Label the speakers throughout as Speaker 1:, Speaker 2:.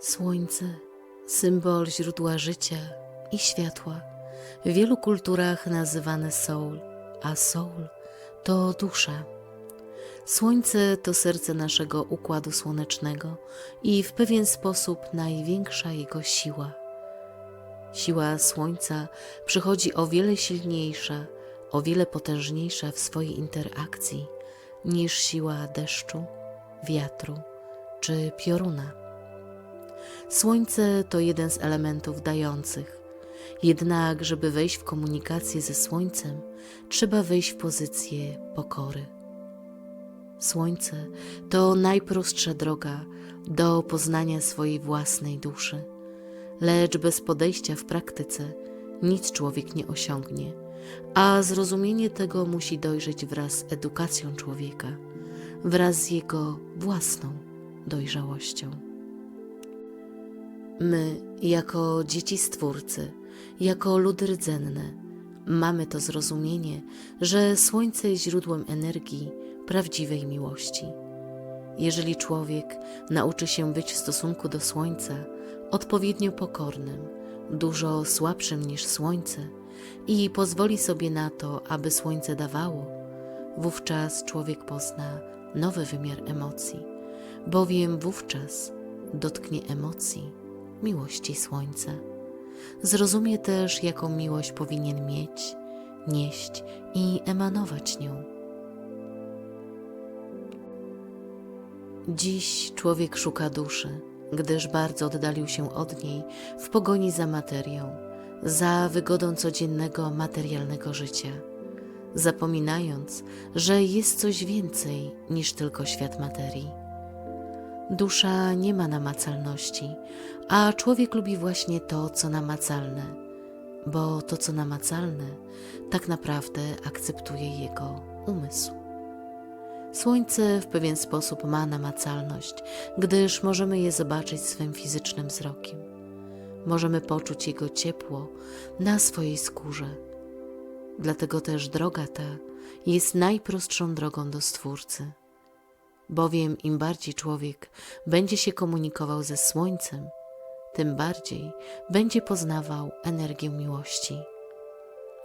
Speaker 1: Słońce, symbol źródła życia i światła, w wielu kulturach nazywane soul, a soul to dusza. Słońce to serce naszego układu słonecznego i w pewien sposób największa jego siła. Siła Słońca przychodzi o wiele silniejsza, o wiele potężniejsza w swojej interakcji niż siła deszczu, wiatru czy pioruna. Słońce to jeden z elementów dających. Jednak, żeby wejść w komunikację ze Słońcem, trzeba wejść w pozycję pokory. Słońce to najprostsza droga do poznania swojej własnej duszy, lecz bez podejścia w praktyce nic człowiek nie osiągnie, a zrozumienie tego musi dojrzeć wraz z edukacją człowieka, wraz z jego własną dojrzałością. My, jako dzieci Stwórcy, jako ludy rdzenne, mamy to zrozumienie, że Słońce jest źródłem energii prawdziwej miłości. Jeżeli człowiek nauczy się być w stosunku do Słońca odpowiednio pokornym, dużo słabszym niż Słońce i pozwoli sobie na to, aby Słońce dawało, wówczas człowiek pozna nowy wymiar emocji, bowiem wówczas dotknie emocji miłości Słońca. Zrozumie też, jaką miłość powinien mieć, nieść i emanować nią. Dziś człowiek szuka duszy, gdyż bardzo oddalił się od niej w pogoni za materią, za wygodą codziennego materialnego życia, zapominając, że jest coś więcej niż tylko świat materii. Dusza nie ma namacalności, a człowiek lubi właśnie to, co namacalne, bo to, co namacalne, tak naprawdę akceptuje jego umysł. Słońce w pewien sposób ma namacalność, gdyż możemy je zobaczyć swym fizycznym wzrokiem. Możemy poczuć jego ciepło na swojej skórze. Dlatego też droga ta jest najprostszą drogą do Stwórcy. Bowiem im bardziej człowiek będzie się komunikował ze Słońcem, tym bardziej będzie poznawał energię miłości.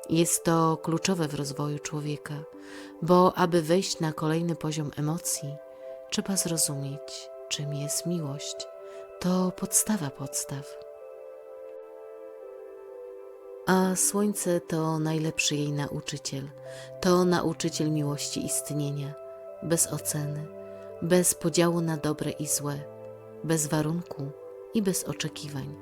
Speaker 1: Jest to kluczowe w rozwoju człowieka, bo aby wejść na kolejny poziom emocji, trzeba zrozumieć, czym jest miłość. To podstawa podstaw. A słońce to najlepszy jej nauczyciel, to nauczyciel miłości istnienia, bez oceny, bez podziału na dobre i złe, bez warunku i bez oczekiwań.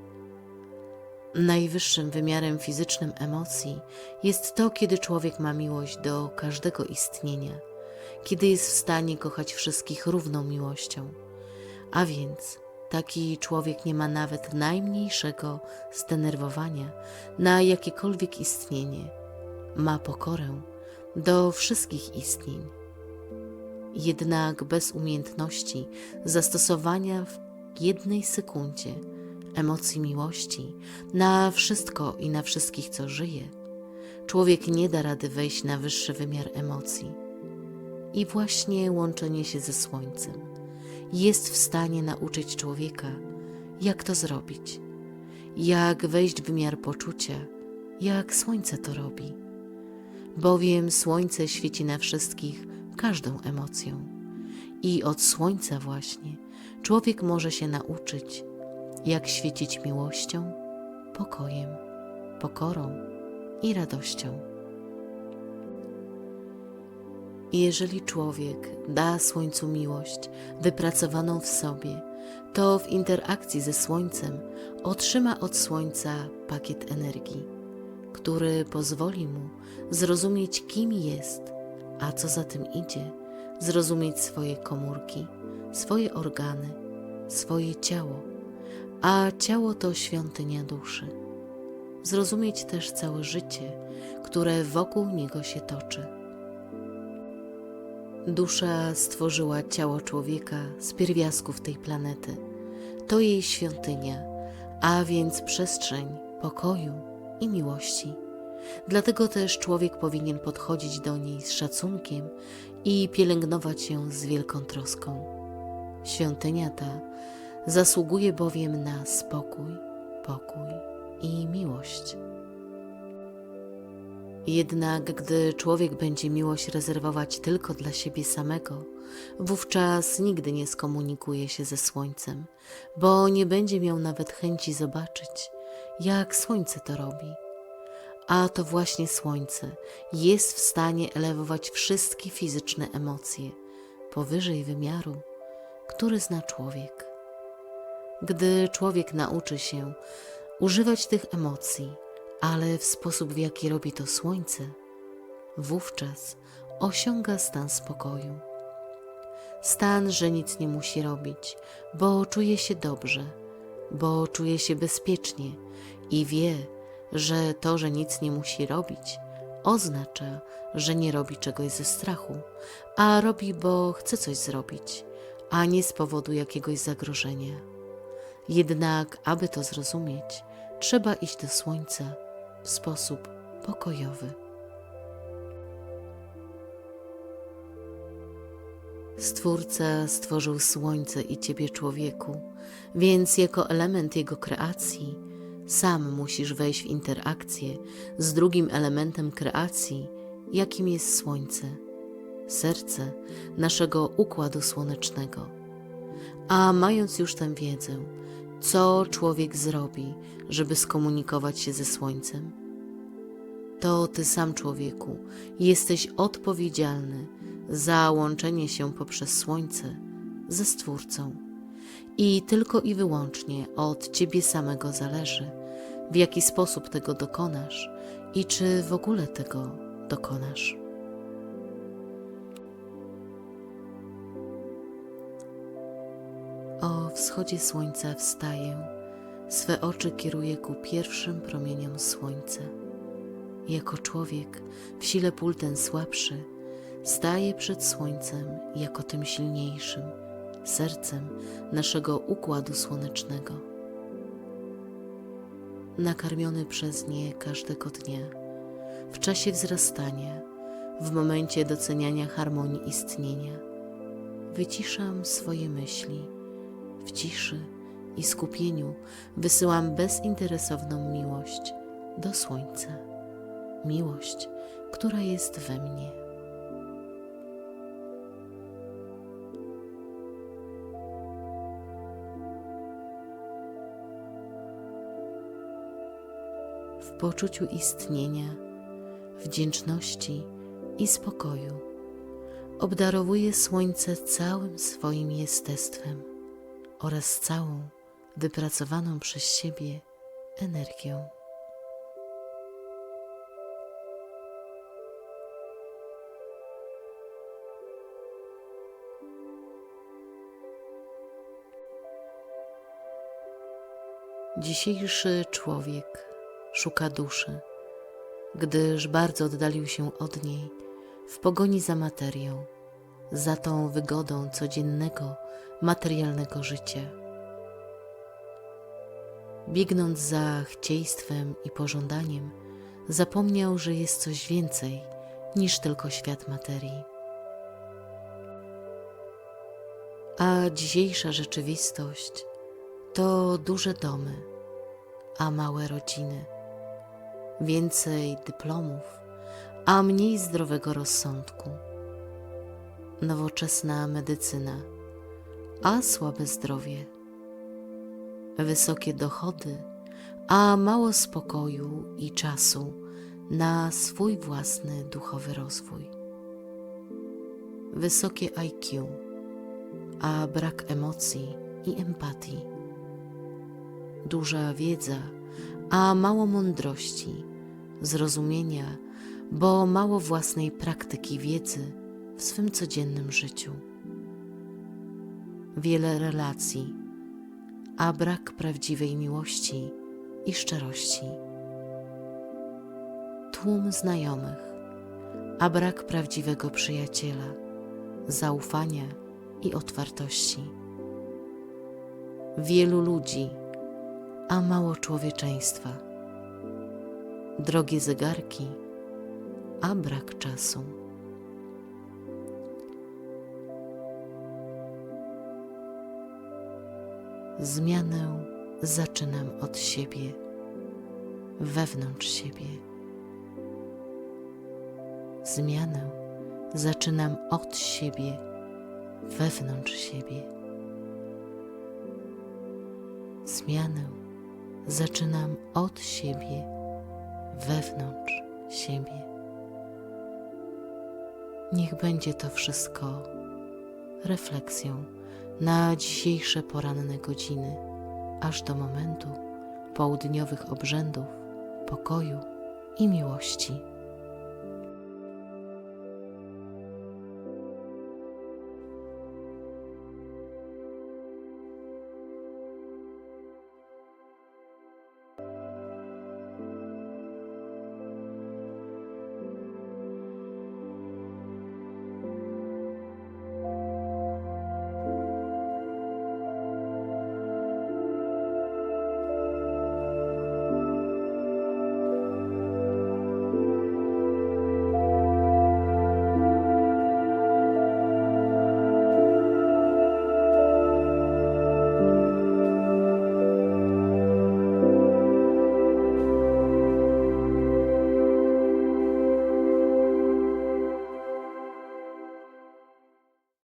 Speaker 1: Najwyższym wymiarem fizycznym emocji jest to, kiedy człowiek ma miłość do każdego istnienia, kiedy jest w stanie kochać wszystkich równą miłością. A więc taki człowiek nie ma nawet najmniejszego zdenerwowania na jakiekolwiek istnienie. Ma pokorę do wszystkich istnień. Jednak bez umiejętności zastosowania w jednej sekundzie emocji miłości na wszystko i na wszystkich, co żyje, człowiek nie da rady wejść na wyższy wymiar emocji. I właśnie łączenie się ze Słońcem jest w stanie nauczyć człowieka, jak to zrobić, jak wejść w wymiar poczucia, jak Słońce to robi. Bowiem Słońce świeci na wszystkich każdą emocją. I od Słońca właśnie człowiek może się nauczyć, jak świecić miłością, pokojem, pokorą i radością. Jeżeli człowiek da Słońcu miłość wypracowaną w sobie, to w interakcji ze Słońcem otrzyma od Słońca pakiet energii, który pozwoli mu zrozumieć, kim jest, a co za tym idzie, zrozumieć swoje komórki, swoje organy, swoje ciało, a ciało to świątynia duszy. Zrozumieć też całe życie, które wokół niego się toczy. Dusza stworzyła ciało człowieka z pierwiastków tej planety. To jej świątynia, a więc przestrzeń pokoju i miłości. Dlatego też człowiek powinien podchodzić do niej z szacunkiem i pielęgnować ją z wielką troską. Świątynia ta Zasługuje bowiem na spokój, pokój i miłość. Jednak gdy człowiek będzie miłość rezerwować tylko dla siebie samego, wówczas nigdy nie skomunikuje się ze słońcem, bo nie będzie miał nawet chęci zobaczyć, jak słońce to robi. A to właśnie słońce jest w stanie elewować wszystkie fizyczne emocje powyżej wymiaru, który zna człowiek. Gdy człowiek nauczy się używać tych emocji, ale w sposób, w jaki robi to słońce, wówczas osiąga stan spokoju. Stan, że nic nie musi robić, bo czuje się dobrze, bo czuje się bezpiecznie i wie, że to, że nic nie musi robić, oznacza, że nie robi czegoś ze strachu, a robi, bo chce coś zrobić, a nie z powodu jakiegoś zagrożenia. Jednak, aby to zrozumieć, trzeba iść do słońca w sposób pokojowy. Stwórca stworzył słońce i ciebie, człowieku, więc jako element jego kreacji sam musisz wejść w interakcję z drugim elementem kreacji, jakim jest słońce, serce naszego układu słonecznego. A mając już tę wiedzę, co człowiek zrobi, żeby skomunikować się ze słońcem? To ty sam, człowieku, jesteś odpowiedzialny za łączenie się poprzez słońce ze Stwórcą. I tylko i wyłącznie od ciebie samego zależy, w jaki sposób tego dokonasz i czy w ogóle tego dokonasz. O wschodzie słońca wstaję, swe oczy kieruję ku pierwszym promieniom słońca. Jako człowiek w sile pól ten słabszy, staje przed słońcem jako tym silniejszym, sercem naszego układu słonecznego. Nakarmiony przez nie każdego dnia, w czasie wzrastania, w momencie doceniania harmonii istnienia, wyciszam swoje myśli w ciszy i skupieniu wysyłam bezinteresowną miłość do słońca. Miłość, która jest we mnie. W poczuciu istnienia, wdzięczności i spokoju obdarowuje słońce całym swoim jestestwem oraz całą wypracowaną przez siebie energią. Dzisiejszy człowiek szuka duszy, gdyż bardzo oddalił się od niej w pogoni za materią, za tą wygodą codziennego, materialnego życia. Biegnąc za chcieństwem i pożądaniem, zapomniał, że jest coś więcej niż tylko świat materii. A dzisiejsza rzeczywistość to duże domy, a małe rodziny, więcej dyplomów, a mniej zdrowego rozsądku, nowoczesna medycyna, a słabe zdrowie, wysokie dochody, a mało spokoju i czasu na swój własny duchowy rozwój, wysokie IQ, a brak emocji i empatii, duża wiedza, a mało mądrości, zrozumienia, bo mało własnej praktyki wiedzy w swym codziennym życiu. Wiele relacji, a brak prawdziwej miłości i szczerości. Tłum znajomych, a brak prawdziwego przyjaciela, zaufania i otwartości. Wielu ludzi, a mało człowieczeństwa. Drogie zegarki, a brak czasu. Zmianę zaczynam od siebie, wewnątrz siebie. Zmianę zaczynam od siebie, wewnątrz siebie. Zmianę zaczynam od siebie, wewnątrz siebie. Niech będzie to wszystko refleksją na dzisiejsze poranne godziny, aż do momentu południowych obrzędów pokoju i miłości.